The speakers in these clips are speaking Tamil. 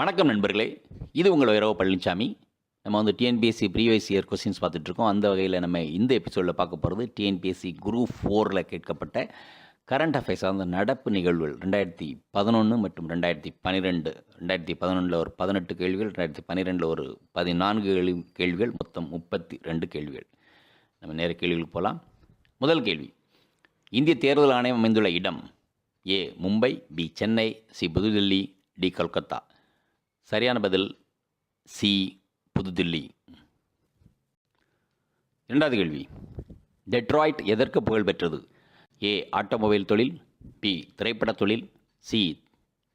வணக்கம் நண்பர்களே. இது உங்கள் வைரவ பழனிசாமி நம்ம வந்து டிஎன்பிஎஸ்சி ப்ரீவியஸ் இயர் கொஸ்டின்ஸ் பார்த்துட்ருக்கோம். அந்த வகையில் நம்ம இந்த எபிசோடில் பார்க்க போகிறது டிஎன்பிஎஸ்சி குரூப் ஃபோரில் கேட்கப்பட்ட கரண்ட் அஃபேர்ஸ் அந்த நடப்பு நிகழ்வுகள் ரெண்டாயிரத்தி பதினொன்று மற்றும் ரெண்டாயிரத்தி பன்னிரெண்டு ரெண்டாயிரத்தி பதினொன்றில் ஒரு பதினெட்டு கேள்விகள் ரெண்டாயிரத்தி பன்னிரெண்டில் ஒரு பதினான்கு கேள்வி கேள்விகள் மொத்தம் முப்பத்தி ரெண்டு கேள்விகள். நம்ம நேர கேள்விகளுக்கு போகலாம் முதல் கேள்வி. இந்திய தேர்தல் ஆணையம் அமைந்துள்ள இடம் A Mumbai B Chennai C Puduthilli D Kolkata. சரியான பதில் சி புதுதில்லி. இரண்டாவது கேள்வி. டெட்ராய்ட் எதற்கு புகழ் பெற்றது? ஏ ஆட்டோமொபைல் தொழில் பி திரைப்படத் தொழில் சி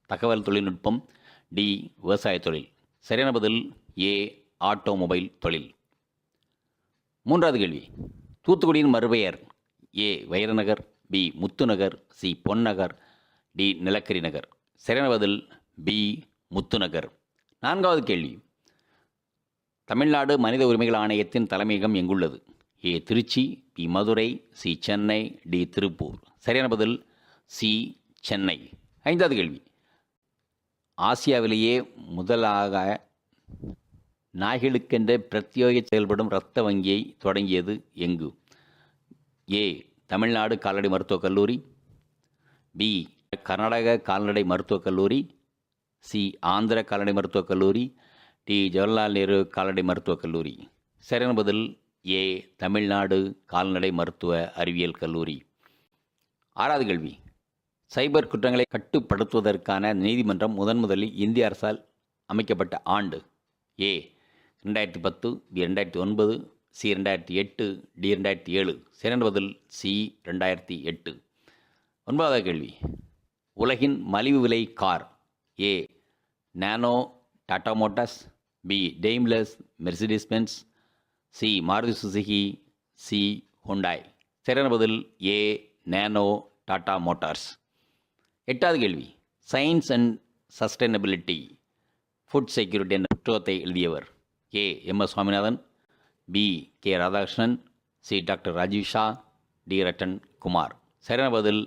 தகவல் தொழில்நுட்பம் டி விவசாய தொழில். சரியான பதில் ஏ ஆட்டோமொபைல் தொழில். மூன்றாவது கேள்வி. தூத்துக்குடியின் மறுபெயர் A Vairanagar B Muthunagar C Ponnagar D நிலக்கரி நகர். சரியான பதில் பி முத்துநகர். நான்காவது கேள்வி. தமிழ்நாடு மனித உரிமைகள் ஆணையத்தின் தலைமையகம் எங்குள்ளது? A Trichy B Madurai C Chennai D Tiruppur. சரியான பதில் சி சென்னை. ஐந்தாவது கேள்வி. ஆசியாவிலேயே முதலாக நாய்களுக்கென்ற பிரத்யேக செயல்படும் இரத்த வங்கியை தொடங்கியது எங்கு? ஏ தமிழ்நாடு கால்நடை மருத்துவக் கல்லூரி. பி கர்நாடக கால்நடை மருத்துவக் கல்லூரி. சி. ஆந்திர கால்நடை மருத்துவக் கல்லூரி டி. ஜவஹர்லால் நேரு கால்நடை மருத்துவக் கல்லூரி. சரியான பதில் ஏ. தமிழ்நாடு கால்நடை மருத்துவ அறிவியல் கல்லூரி. ஆறாவது கேள்வி. சைபர் குற்றங்களை கட்டுப்படுத்துவதற்கான நீதிமன்றம் முதன் முதலில் இந்திய அரசால் அமைக்கப்பட்ட ஆண்டு. ஏ. ரெண்டாயிரத்தி பத்து பி. ரெண்டாயிரத்தி ஒன்பது சி. ரெண்டாயிரத்தி எட்டு டி. ரெண்டாயிரத்தி ஏழு. சிறந்த பதில் சி. ரெண்டாயிரத்தி எட்டு. ஒன்பதாவது கேள்வி. உலகின் மலிவு விலை car. A Nano Tata Motors B Daimler Mercedes Benz C Maruti Suzuki C Hyundai. சரியான பதில் ஏ நானோ டாடா மோட்டார்ஸ். எட்டாவது கேள்வி. Science and sustainability food security என்ற புத்தகத்தை எழுதியவர் A M S Swaminathan B K Radhakrishnan C doctor Rajiv Shah D Rattan Kumar. சரியான பதில்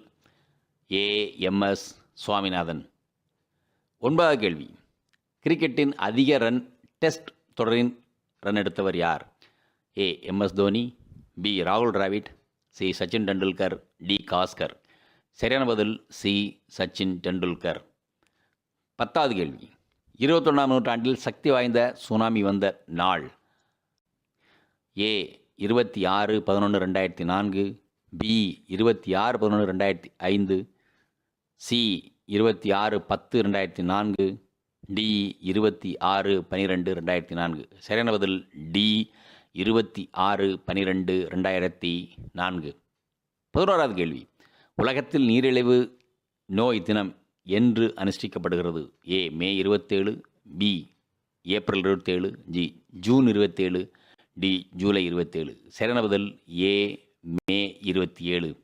ஏ எம் எஸ் சுவாமிநாதன். ஒன்பதாவது கேள்வி. கிரிக்கெட்டின் அதிக ரன் டெஸ்ட் தொடரின் ரன் எடுத்தவர் யார்? A. M. S. Dhoni B. ராகுல் டிராவிட் சி. சச்சின் டெண்டுல்கர் டி. காஸ்கர். சரியான பதில் சி. சச்சின் டெண்டுல்கர். பத்தாவது கேள்வி. இருபத்தொன்னாம் நூற்றாண்டில் சக்தி வாய்ந்த சுனாமி வந்த நாள். ஏ. இருபத்தி ஆறு பதினொன்று ரெண்டாயிரத்தி நான்கு பி. இருபத்தி ஆறு பதினொன்று ரெண்டாயிரத்தி ஐந்து சி. இருபத்தி ஆறு பத்து ரெண்டாயிரத்தி நான்கு டி இருபத்தி ஆறு பனிரெண்டு ரெண்டாயிரத்தி நான்கு. சரியான பதில் டி இருபத்தி ஆறு பனிரெண்டு ரெண்டாயிரத்தி நான்கு. பதினோராவது கேள்வி. உலகத்தில் நீரிழிவு நோய் தினம் என்று அனுஷ்டிக்கப்படுகிறது. ஏ மே இருபத்தேழு பி ஏப்ரல் இருபத்தேழு ஜி ஜூன் இருபத்தேழு டி ஜூலை இருபத்தேழு. சரியான பதில் ஏ மே இருபத்தி ஏழு.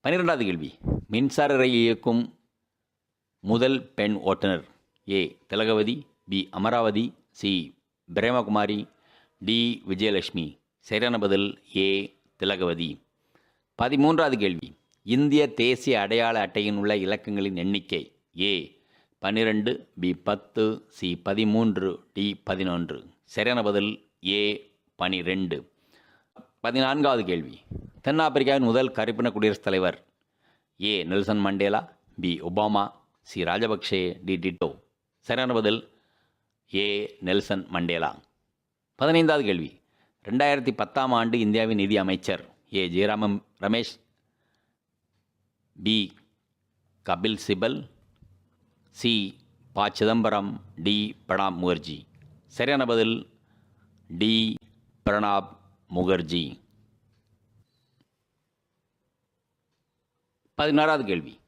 பன்னிரெண்டாவது கேள்வி. மின்சார ரயில் இயக்கும் முதல் பெண் ஓட்டுநர் A. Thilagavathi B. Amaravathi C. Premakumari D. Vijayalakshmi. சரியான பதில் ஏ. திலகவதி. பதிமூன்றாவது கேள்வி. இந்திய தேசிய அடையாள அட்டையின் உள்ள இலக்கங்களின் எண்ணிக்கை ஏ. பன்னிரெண்டு பி. பத்து சி. பதிமூன்று டி. பதினொன்று. சரியான பதில் ஏ. பனிரெண்டு பதினான்காவது கேள்வி. தென்னாப்பிரிக்காவின் முதல் கருப்பின குடியரசுத் தலைவர் A. Nelson Mandela B. Obama C Rajapaksa D Tito. சரியான பதில் ஏ நெல்சன் மண்டேலா. பதினைந்தாவது கேள்வி. ரெண்டாயிரத்தி பத்தாம் ஆண்டு இந்தியாவின் நிதி அமைச்சர் A Jairam Ramesh. B Kapil Sibal. C P Chidambaram D Pranab Mukherjee. சரியான பதில் டி பிரணாப் முகர்ஜி. பதினாறாவது கேள்வி.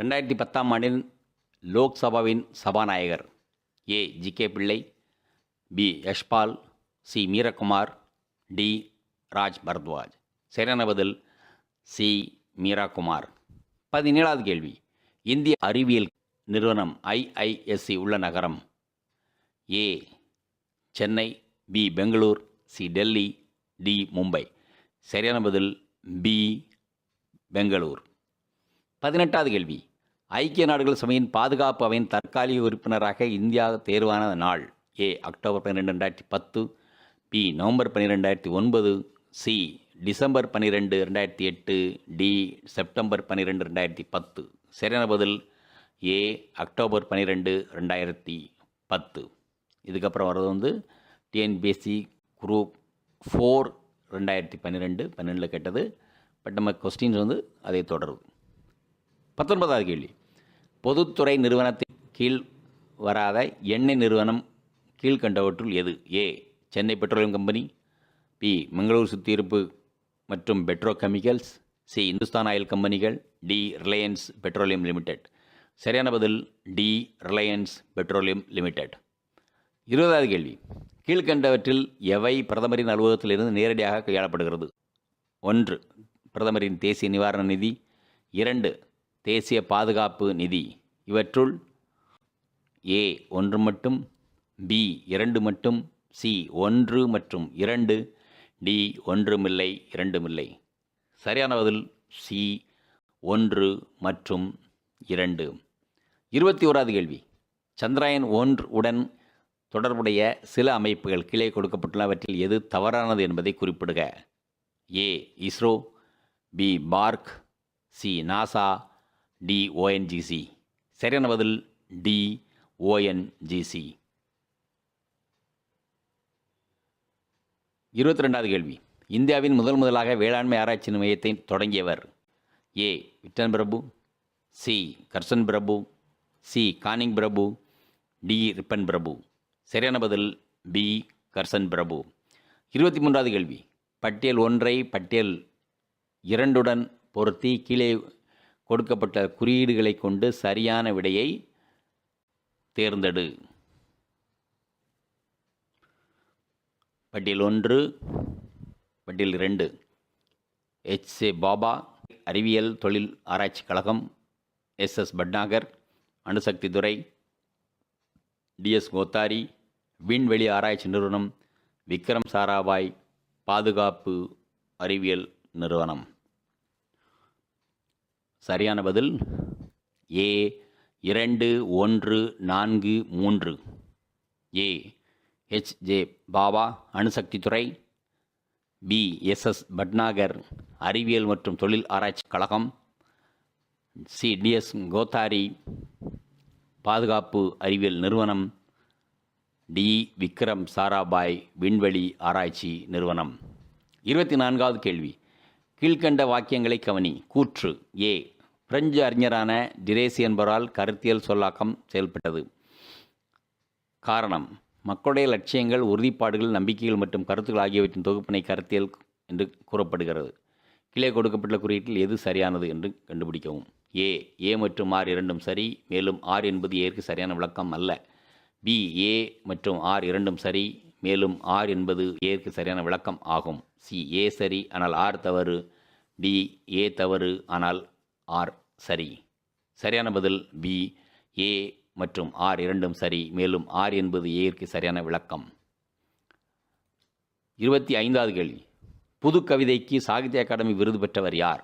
ரெண்டாயிரத்தி பத்தாம் ஆண்டின் லோக்சபாவின் சபாநாயகர் A. G. K. Pillai B. Yashpal C. Meira Kumar D. Raj Bhardwaj. சரியான பதில் சி. மீராகுமார். பதினேழாவது கேள்வி. இந்திய அறிவியல் நிறுவனம் ஐஐஎஸ்சி உள்ள நகரம் A. Chennai B. Bangalore C. Delhi D. Mumbai. சரியான பதில் பி. பெங்களூர். பதினெட்டாவது கேள்வி. ஐக்கிய நாடுகள் சபையின் பாதுகாப்பு அவையின் தற்காலிக உறுப்பினராக இந்தியா தேர்வான நாள். ஏ அக்டோபர் பன்னிரெண்டு ரெண்டாயிரத்தி பத்து. பி நவம்பர் பன்னிரெண்டாயிரத்தி ஒன்பது. சி டிசம்பர் பன்னிரெண்டு ரெண்டாயிரத்தி எட்டு. டி செப்டம்பர் பன்னிரெண்டு ரெண்டாயிரத்தி பத்து. சரியான பதில்? ஏ அக்டோபர் பன்னிரெண்டு ரெண்டாயிரத்தி பத்து. இதுக்கப்புறம் வர்றது வந்து டிஎன்பிஎஸ்சி குரூப் ஃபோர் ரெண்டாயிரத்தி பன்னிரெண்டு பன்னெண்டில் கேட்டது. பட் நம்ம கொஸ்டின்ஸ் வந்து அதை தொடருது பத்தொன்பதாவது கேள்வி. பொதுத்துறை நிறுவனத்தின் கீழ் வராத எண்ணெய் நிறுவனம் கீழ்கண்டவற்றுள் எது? A Chennai petroleum company B Mangalore சுத்திகரிப்பு மற்றும் petrochemicals C Hindustan oil கம்பெனிகள் டி ரிலையன்ஸ் பெட்ரோலியம் லிமிடெட். சரியான பதில் டி ரிலையன்ஸ் பெட்ரோலியம் லிமிடெட். இருபதாவது கேள்வி. கீழ்கண்டவற்றில் எவை பிரதமரின் அலுவலகத்திலிருந்து நேரடியாக கையாளப்படுகிறது? ஒன்று பிரதமரின் தேசிய நிவாரண நிதி. இரண்டு தேசிய பாதுகாப்பு நிதி. இவற்றுள் ஏ ஒன்று மட்டும் பி இரண்டு மட்டும் சி ஒன்று மற்றும் இரண்டு டி ஒன்றுமில்லை இரண்டுமில்லை. சரியான பதில் சி ஒன்று மற்றும் இரண்டு. இருபத்தி ஓராவது கேள்வி. சந்திராயன் ஒன்று உடன் தொடர்புடைய சில அமைப்புகள் கீழே கொடுக்கப்பட்டுள்ளவற்றில் எது தவறானது என்பதை குறிப்பிடுக. A ISRO B BARC C NASA D ONGC சரியான பதில் டி ஓஎன்ஜிசி இருபத்தி ரெண்டாவது கேள்வி. இந்தியாவின் முதல் முதலாக வேளாண்மை ஆராய்ச்சி மையத்தை தொடங்கியவர் ஏ. விட்டன் பிரபு சி. கர்சன் பிரபு சி. கானிங் பிரபு டி. ரிப்பன் பிரபு. சரியான பதில் பி. கர்சன் பிரபு. இருபத்தி மூன்றாவது கேள்வி. பட்டியல் ஒன்றை பட்டியல் இரண்டுடன் பொருத்தி கீழே கொடுக்கப்பட்ட குறியீடுகளை கொண்டு சரியான விடையை தேர்ந்தெடு. பட்டியல் ஒன்று பட்டியல் இரண்டு. எச். ஏ பாபா அறிவியல் தொழில் ஆராய்ச்சி கழகம் எஸ். எஸ். பட்நாகர் அணுசக்தி துறை டிஎஸ் கோத்தாரி விண்வெளி ஆராய்ச்சி நிறுவனம் விக்ரம் சாராபாய் பாதுகாப்பு அறிவியல் நிறுவனம். சரியான பதில்? ஏ இரண்டு ஒன்று நான்கு மூன்று. ஏ ஹெச் ஜே பாபா அணுசக்தித்துறை. பி எஸ் எஸ் பட்நாகர் அறிவியல் மற்றும் தொழில் ஆராய்ச்சி கழகம். சி டிஎஸ் கோத்தாரி பாதுகாப்பு அறிவியல் நிறுவனம். டி விக்ரம் சாராபாய் விண்வெளி ஆராய்ச்சி நிறுவனம். இருபத்தி நான்காவது கேள்வி. கீழ்க்கண்ட வாக்கியங்களை கவனி. கூற்று ஏ. பிரெஞ்சு அறிஞரான டிரேசி என்பவரால் கருத்தியல் சொல்லாக்கம் செயல்பட்டது. காரணம் மக்களுடைய லட்சியங்கள் உறுதிப்பாடுகள் நம்பிக்கைகள் மற்றும் கருத்துக்கள் ஆகியவற்றின் தொகுப்பினை கருத்தியல் என்று கூறப்படுகிறது. கீழே கொடுக்கப்பட்டுள்ள குறியீட்டில் எது சரியானது என்று கண்டுபிடிக்கவும். ஏ. ஏ மற்றும் ஆர் இரண்டும் சரி மேலும் ஆர் என்பது ஏற்கு சரியான விளக்கம் அல்ல. பி. ஏ மற்றும் ஆர் இரண்டும் சரி மேலும் ஆர் என்பது ஏற்கு சரியான விளக்கம் ஆகும். சி. ஏ சரி ஆனால் ஆர் தவறு. டி ஏ தவறு ஆனால் ஆர் சரி. சரியான பதில் பி ஏ மற்றும் ஆர் இரண்டும் சரி. மேலும் ஆர் என்பது ஏற்கு சரியான விளக்கம். இருபத்தி ஐந்தாவது கேள்வி. புது கவிதைக்கு சாகித்ய அகாடமி விருது பெற்றவர் யார்?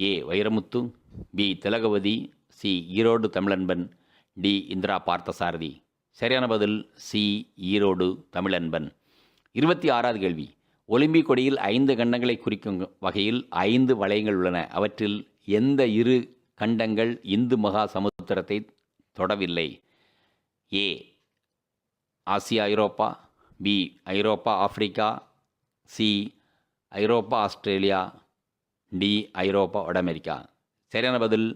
A Vairamuthu B Thilagavathi C Erode Tamilanban D Indira Parthasarathy. சரியான பதில் சி ஈரோடு தமிழன்பன். இருபத்தி ஆறாவது கேள்வி. ஒலிம்பிக் கொடியில் ஐந்து கண்டங்களை குறிக்கும் வகையில் ஐந்து வளையங்கள் உள்ளன. அவற்றில் எந்த இரு கண்டங்கள் இந்து மகா சமுத்திரத்தை தொடவில்லை? A Asia Europe. B Europe Africa. C Europe Australia. D Europe வட அமெரிக்கா. சரியான பதில்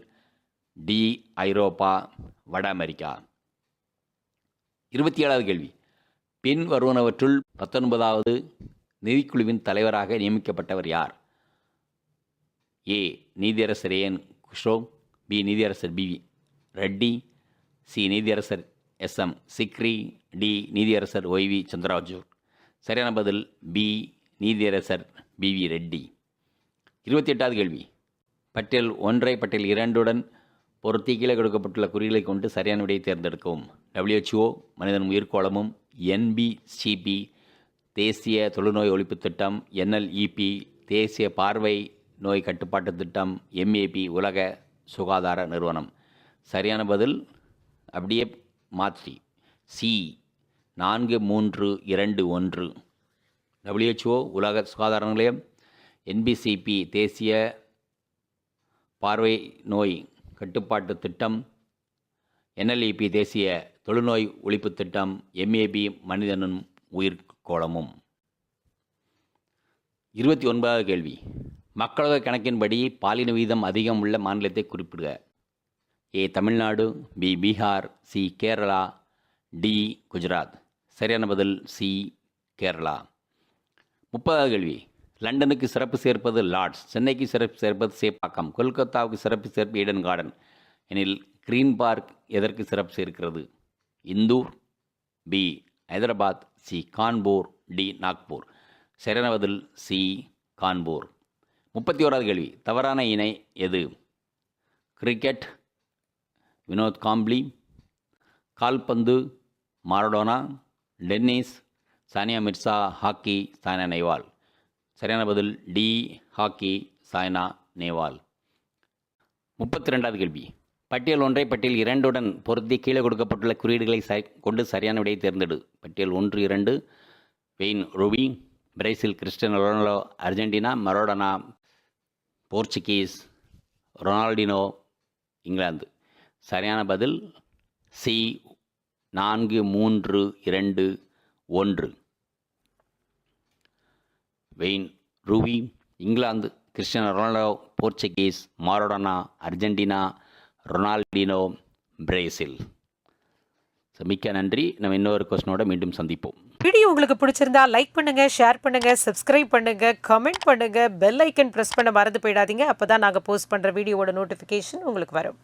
டி ஐரோப்பா வட அமெரிக்கா. இருபத்தி ஏழாவது கேள்வி. பின் வருவனவற்றுள் பத்தொன்பதாவது நிதிக்குழுவின் தலைவராக நியமிக்கப்பட்டவர் யார்? ஏ. நீதியரசர் ஏன் குஷ்ரோ பி. நீதியரசர் பி. ரெட்டி சி. நீதியரசர் எஸ். எம். சிக்ரி டி. நீதியரசர் ஒய்வி சந்திராஜு சரியான பதில் பி. நீதியரசர் பி. வி. ரெட்டி. இருபத்தி எட்டாவது கேள்வி. பட்டியல் ஒன்றை பட்டியல் இரண்டுடன் பொருத்தி கீழே கொடுக்கப்பட்டுள்ள குறிகளை கொண்டு சரியான விடையை தேர்ந்தெடுக்கவும். டபிள்யூஹெச்ஓ மனிதன் உயிர்கோளமும் என்பிசிபி தேசிய தொழுநோய் ஒழிப்பு திட்டம் என்எல்இபி தேசிய பார்வை நோய் கட்டுப்பாட்டு திட்டம் எம்ஏபி உலக சுகாதார நிறுவனம். சரியான பதில்? அப்படியே மாற்றி. சி நான்கு மூன்று இரண்டு ஒன்று. டபிள்யூஹெச்ஓ உலக சுகாதார நிலையம். என்பிசிபி தேசிய பார்வை நோய் கட்டுப்பாட்டு திட்டம். என்எல்இபி தேசிய தொழுநோய் ஒழிப்பு திட்டம். எம்ஏபி மனிதனும் கோலமும். இருபத்தி ஒன்பதாவது கேள்வி. மக்களவை கணக்கின்படி பாலின வீதம் அதிகம் உள்ள மாநிலத்தை குறிப்பிடுக. A Tamil Nadu B Bihar C Kerala D Gujarat. சரியான பதில் சி கேரளா. முப்பதாவது கேள்வி. லண்டனுக்கு சிறப்பு சேர்ப்பது லார்ட்ஸ் சென்னைக்கு சிறப்பு சேர்ப்பது சேப்பாக்கம் கொல்கத்தாவுக்கு சிறப்பு சேர்ப்பு ஈடன் கார்டன். எனில் கிரீன் பார்க் எதற்கு சிறப்பு சேர்க்கிறது? Indore B Hyderabad C Kanpur D Nagpur. சரியான பதில் சி கான்பூர். முப்பத்தி ஓராவது கேள்வி. தவறான இணை எது? கிரிக்கெட் வினோத் காம்ப்ளி கால்பந்து Maradona tennis Sania Mirza hockey Saina Nehwal. சரியான பதில் டி ஹாக்கி சாய்னா நேவால். முப்பத்தி ரெண்டாவது கேள்வி. பட்டியல் ஒன்றை பட்டியல் இரண்டுடன் பொருத்தி கீழே கொடுக்கப்பட்டுள்ள குறியீடுகளை ச கொண்டு சரியான விடையை தேர்ந்தெடு. பட்டியல் ஒன்று இரண்டு. Wayne Rooney. Brazil Cristiano Ronaldo Argentina Maradona Portuguese Ronaldinho England. சரியான பதில் சி நான்கு மூன்று இரண்டு ஒன்று. Wayne Rooney England Cristiano Ronaldo Portuguese Maradona Argentina Ronaldinho Brazil. மிக்க நன்றி. நம்ம இன்னொரு கொஸ்டினோட மீண்டும் சந்திப்போம். வீடியோ உங்களுக்கு பிடிச்சிருந்தா லைக் பண்ணுங்க ஷேர் பண்ணுங்க சப்ஸ்கிரைப் பண்ணுங்க கமெண்ட் பண்ணுங்க பெல் ஐக்கன் ப்ரெஸ் பண்ண மறந்து போயிடாதீங்க. அப்போதான் நாங்கள் போஸ்ட் பண்ணுற வீடியோவோட நோட்டிஃபிகேஷன் உங்களுக்கு வரும்.